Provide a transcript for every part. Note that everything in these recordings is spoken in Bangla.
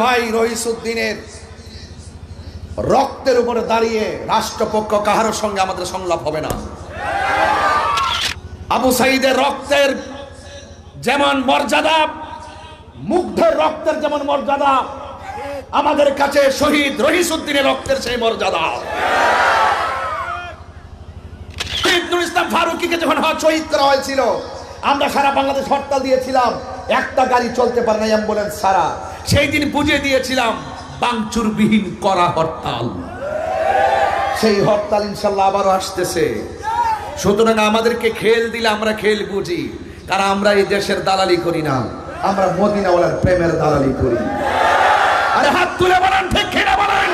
ভাই রহিসুদ্দিনের রক্তের উপরে দাঁড়িয়ে রাষ্ট্রপক্ষ কাহারোর সঙ্গে আমাদের সংলাপ হবে না। আবু সাইদের রক্তের যেমন মর্যাদা, মুগ্ধের রক্তের যেমন মর্যাদা, আমাদের কাছে শহীদ রহিসুদ্দিনের রক্তের সেই মর্যাদা। ইসলাম ফারুকিকে যখন শহীদ করা হয়েছিল, আমরা সারা বাংলাদেশ হরতাল দিয়েছিলাম, একটা গাড়ি চলতে পারে না অ্যাম্বুলেন্স ছাড়া। সেই দিন বুঝে দিয়েছিলাম, বাংচুরবিহীন করা হরতাল। সেই হরতাল ইনশাল্লাহ আবারও আসতেছে। সুতরাং আমাদেরকে খেল দিলে আমরা খেল বুঝি, কারণ আমরা এই দেশের দালালি করি না, আমরা মদিনাওয়ালার প্রেমের দালালি করি। আরে হাত তুলে বলেন বলেন?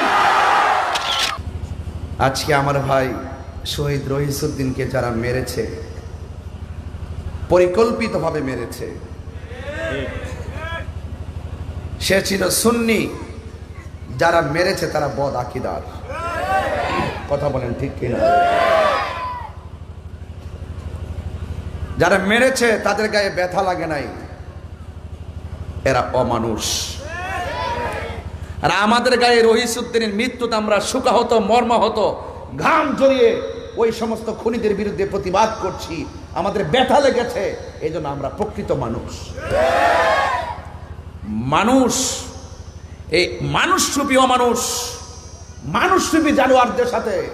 আজকে আমার ভাই শহীদ রহিসুদ্দিনকে যারা মেরেছে, পরিকল্পিতভাবে মেরেছে সে ছিল সুন্নি। যারা মেরেছে তারা বদ আকিদার। কথা বলেন ঠিক কিনা? যারা মেরেছে তাদের গায়ে ব্যথা লাগে নাই। এরা অমানুষ। আর আমাদের গায়ে রহিসুদ্দিনের মৃত্যুতে আমরা সুখাহত মর্মাহত ঘাম জড়িয়ে ওই সমস্ত খুনিদের বিরুদ্ধে প্রতিবাদ করছি। আমাদের ব্যথা লেগেছে এই আমরা প্রকৃত মানুষ। মানুষ, এই মানুষরূপী অমানুষ মানুষরূপী জানোয়ারদের সাথে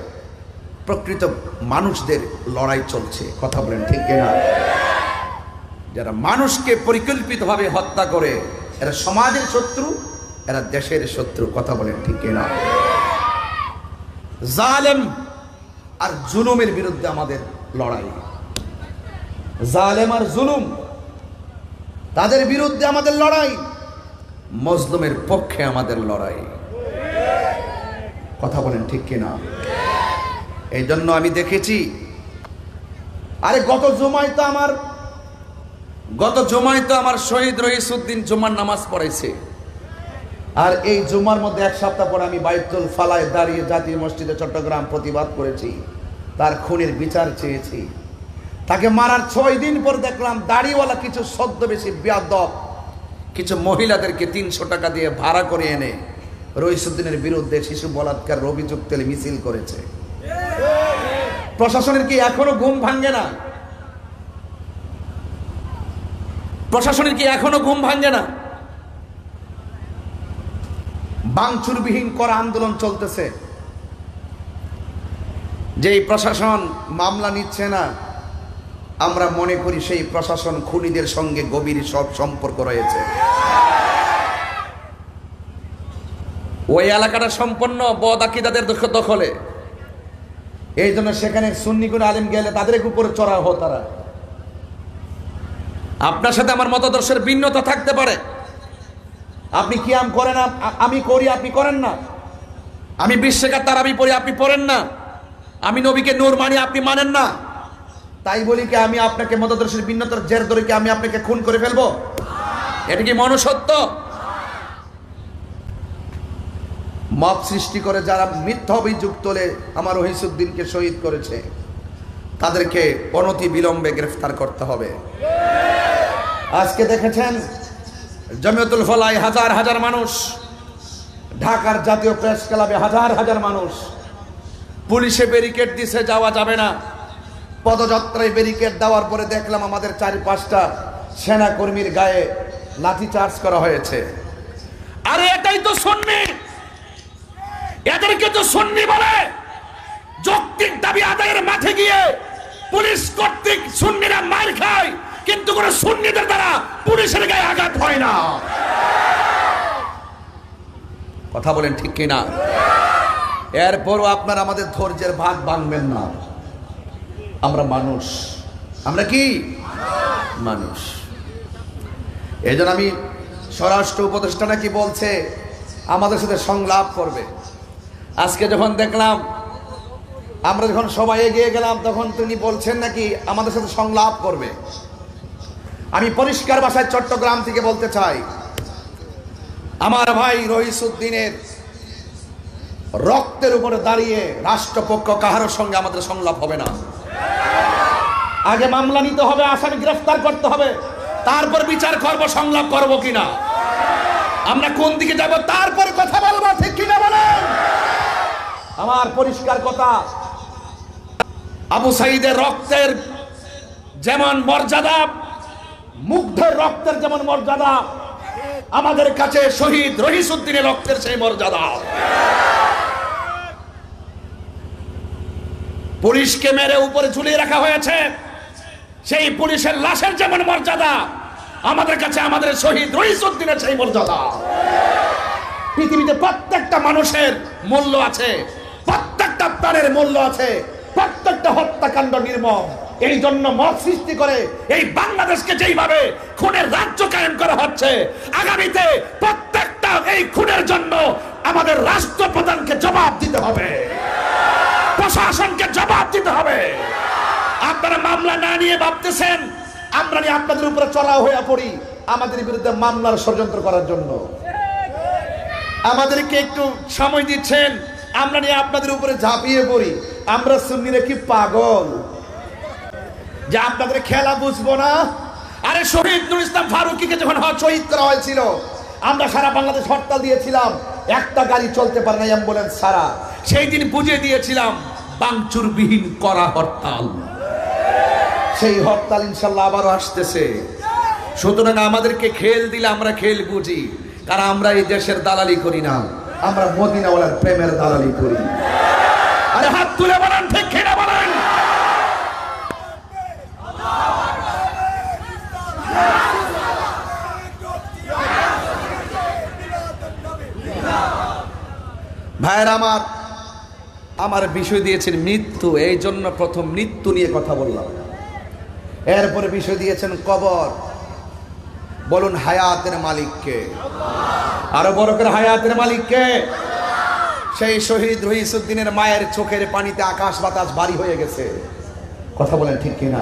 প্রকৃত মানুষদের লড়াই চলছে। কথা বলেন ঠিক কিনা? যারা মানুষকে পরিকল্পিতভাবে হত্যা করে, এরা সমাজের শত্রু, এরা দেশের শত্রু। কথা বলেন ঠিক কিনা? জালেম আর জুলুমের বিরুদ্ধে আমাদের লড়াই। জালেম আর জুলুম, তাদের বিরুদ্ধে আমাদের লড়াই। মজলুমের পক্ষে আমাদের লড়াই। কথা বলেন ঠিক কিনা? এই জন্য আমি দেখেছি, আরে গত জমায় তো আমার, গত জমায় তো আমার শহীদ রহিসুদ্দিন জুমার নামাজ পড়াইছে। আর এই জুমার মধ্যে এক সপ্তাহ পর আমি বাইতুল ফালায় দাঁড়িয়ে জাতীয় মসজিদে চট্টগ্রাম প্রতিবাদ করেছি, তার খুনের বিচার চেয়েছি। তাকে মারার ছয় দিন পর দেখলাম দাড়িওয়ালা কিছু সদ্য বেশি বিয়াদব কিছু মহিলাদেরকে তিনশো টাকা দিয়ে ভাড়া করে এনে রহিসুদ্দিনের বিরুদ্ধে শিশু বলাৎকার অভিযোগ তেলে মিছিল করেছে। প্রশাসনের কি এখনও ঘুম ভাঙ্গে না? প্রশাসনের কি এখনও ঘুম ভাঙ্গে না? বাংচুরবিহীন করা আন্দোলন চলতেছে। যেই প্রশাসন মামলা নিচ্ছে না আমরা মনে করি সেই প্রশাসন খুনিদের সঙ্গে গভীর সব সম্পর্ক রয়েছে। ওই এলাকাটা সম্পন্ন বদ আকিদাদের দখ- দখলে। এই জন্য সেখানে সুন্নি কোন আলিম গেলে তাদের উপরে চড়া হো তারা। আপনার সাথে আমার মতাদর্শের ভিন্নতা থাকতে পারে। আপনি কি আম করেন আমি করি, আপনি করেন না। আমি বিশ্বেকার তার আমি পড়ি, আপনি পড়েন না। আমি নবীকে নূর মানি, আপনি মানেন না। তাই বলি কি আমি আপনাকে মতাদর্শের ভিন্নতার জের ধরে কি আমি আপনাকে খুন করে ফেলব? এটা কি মনুষ্যত্ব? মব সৃষ্টি করে যারা মিথ্যা অভিযোগ তোলে, আমার ওহিসুদ্দিনকে শহীদ করেছে। তাদেরকে অনতি বিলম্বে গ্রেফতার করতে হবে। আজকে দেখেছেন, জমিয়তুল ফলাই হাজার হাজার মানুষ, ঢাকার জাতীয় প্রেস ক্লাবে হাজার হাজার মানুষ। পুলিশে ব্যারিকেড দিছে, যাওয়া যাবে না। পদযাত্রায় ব্যারিকেড দেওয়ার পরে দেখলাম আমাদের চারি পাঁচটা সেনা কর্মীর গায়ে লাঠি চার্জ করা হয়েছে। আরে এটাই তো সন্নি! এদেরকে তো সন্নি বলে! যৌক্তিক দাবি আদায়ের মাঠে গিয়ে পুলিশ কর্তৃক সুন্নিরা মার খায়, কিন্তু কোন সুন্নিদের দ্বারা পুলিশের গায়ে আঘাত হয় না। কথা বলেন ঠিক কিনা? এরপরও আপনারা আমাদের ধৈর্যের ভাগ ভাঙবেন না। আমরা মানুষ। আমরা কি? মানুষ। এই আমি স্বরাষ্ট্র উপদেষ্টা নাকি বলছে, আমাদের সাথে সংলাপ করবে। আজকে যখন দেখলাম, আমরা যখন সবাই এগিয়ে গেলাম, তখন তিনি বলছেন নাকি আমাদের সাথে সংলাপ করবে। আমি পরিষ্কার ভাষায় চট্টগ্রাম থেকে বলতে চাই, আমার ভাই রহিসুদ্দিনের রক্তের উপরে দাঁড়িয়ে রাষ্ট্রপক্ষ কাহারোর সঙ্গে আমাদের সংলাপ হবে না। আগে মামলা নিতে হবে, আসামি গ্রেফতার করতে হবে। তারপর বিচার করব, সংলাপ করব কিনা? আমরা কোন দিকে যাব, তারপর কথা বলব, ঠিক কিনা বলেন? আমার পরিষ্কার কথা, আবু সাইদের রক্তের যেমন মর্যাদা, মুগ্ধের রক্তের যেমন মর্যাদা, আমাদের কাছে শহীদ রহিসুদ্দিনের রক্তের সেই মর্যাদা। পুলিশকে মেরে উপরে ঝুলিয়ে রাখা হয়েছে। সেই পুলিশের লাশের যেমন মর্যাদা, আমাদের কাছে আমাদের শহীদ রহিসুদ্দিনের সেই মর্যাদা। পৃথিবীতে প্রত্যেকটা মানুষের মূল্য আছে, প্রত্যেকটা প্রাণের মূল্য আছে, প্রত্যেকটা হত্যাকাণ্ড নির্মম। এই জন্য মত সৃষ্টি করে এই বাংলাদেশকে যেইভাবে খুনের রাজ্য কায়েম করা হচ্ছে, আগামীতে প্রত্যেকটা এই খুনের জন্য আমাদের রাষ্ট্রপ্রধানকে জবাব দিতে হবে। প্রশাসনকে জবাব দিতে হবে। আপনারা মামলা না নিয়ে ভাবতেছেন, আমরা নিয়ে আপনাদের উপরে চড়াও হয়ে পড়ি আমাদের বিরুদ্ধে মামলার ষড়যন্ত্র করার জন্য। আমাদেরকে একটু সময় দিচ্ছেন, আমরা নিয়ে আপনাদের উপরে ঝাঁপিয়ে পড়ি। আমরা সুন্নিরা কি পাগল? যে আপনাদের খেলা বুঝব না? আরে শহীদ নুর ইসলাম ফারুকিকে যখন শহীদ করা হয়েছিল, আমরা সারা বাংলাদেশ হরতাল দিয়েছিলাম, একটা গাড়ি চলতে পারে না অ্যাম্বুলেন্স ছাড়া। সেই দিন বুঝিয়ে দিয়েছিলাম, বাংচুরবিহীন করা হরতাল। সেই হরতাল ইনশাল্লাহ আবারও আসতেছে। সুতরাং আমাদেরকে খেল দিলে আমরা খেল বুঝি, কারণ আমরা এই দেশের দালালি করি না, আমরা মদিনাওয়ালার প্রেমের দালালি করি। আরে হাত তুলে বলেন, ঠিক খেলে বলেন? ভাইয়ের আমার আমার বিষয় দিয়েছেন মৃত্যু, এই জন্য প্রথম মৃত্যু নিয়ে কথা বললাম। এরপরে বিষয় দিয়েছেন কবর। বলুন, হায়াতের মালিককে। আরও বড় করে, হায়াতের মালিককে। সেই শহীদ রহিসুদ্দিনের মায়ের চোখের পানিতে আকাশ বাতাস ভারী হয়ে গেছে। কথা বলেন ঠিক কিনা?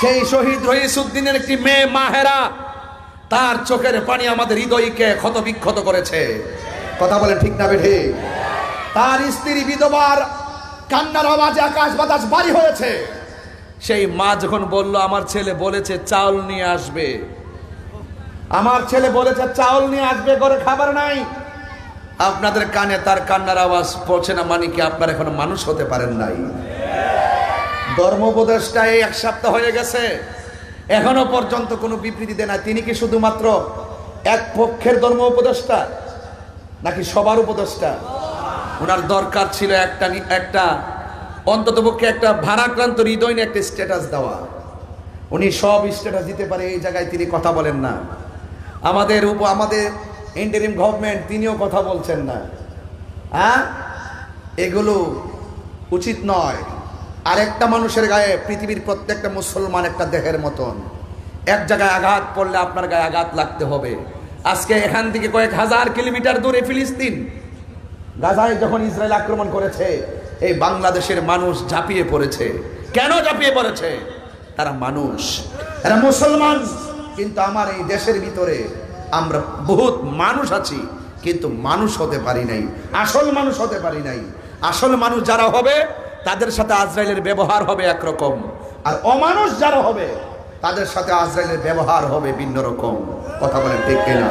সেই শহীদ রহিসুদ্দিনের একটি মেয়ে মাহেরা, তার চোখের পানি আমাদের হৃদয়কে ক্ষত বিক্ষত করেছে। কথা বলেন ঠিক না বেঠে? তার স্ত্রী বিধবার কান্নার আওয়াজে আকাশ বাতাস ভারী হয়েছে। সেই মা যখন বলল আমার ছেলে বলেছে চাউল নিয়ে আসবে। আমার ছেলে বলেছে চাউল নিয়ে আসবে করে খাবার নাই। আপনাদের কানে তার কান্নার আওয়াজ পৌঁছে না মানে কি আপনার এখন মানুষ হতে পারেন নাই? ধর্ম উপদেশটা এই এক সপ্তাহ হয়ে গেছে। এখনও পর্যন্ত কোনো বিবৃতি দেয় না তিনি কি শুধুমাত্র এক পক্ষের ধর্ম উপদেষ্টা নাকি সবার উপদেষ্টা? ওনার দরকার ছিল একটা একটা অন্ততপক্ষে একটা ভারাক্রান্ত হৃদয় নিয়ে একটা স্ট্যাটাস দেওয়া। উনি সব স্ট্যাটাস দিতে পারে, এই জায়গায় তিনি কথা বলেন না। আমাদের উপ আমাদের ইন্টারিম গভর্নমেন্ট তিনিও কথা বলছেন না। হ্যাঁ? এগুলো উচিত নয়। আরেকটা মানুষের গায়ে পৃথিবীর প্রত্যেকটা মুসলমান একটা দেহের মতন। এক জায়গায় আঘাত পড়লে আপনার গায়ে আঘাত লাগতে হবে। আজকে এখান থেকে কয়েক হাজার কিলোমিটার দূরে ফিলিস্তিন। গাজায় যখন ইসরায়েল আক্রমণ করেছে, এই বাংলাদেশের মানুষ ঝাঁপিয়ে পড়েছে। কেন ঝাঁপিয়ে পড়েছে? তারা মানুষ। এরা মুসলমান। কিন্তু আমার এই দেশের ভিতরে আমরা বহুত মানুষ আছি, কিন্তু মানুষ হতে পারি নাই। আসল মানুষ হতে পারি নাই। আসল মানুষ যারা হবে, তাদের সাথে আজরাইলের ব্যবহার হবে একরকম। আর অমানুষ যারা হবে, তাদের সাথে আজরাইলের ব্যবহার হবে ভিন্ন রকম। কথা বলেন ঠিক কিনা?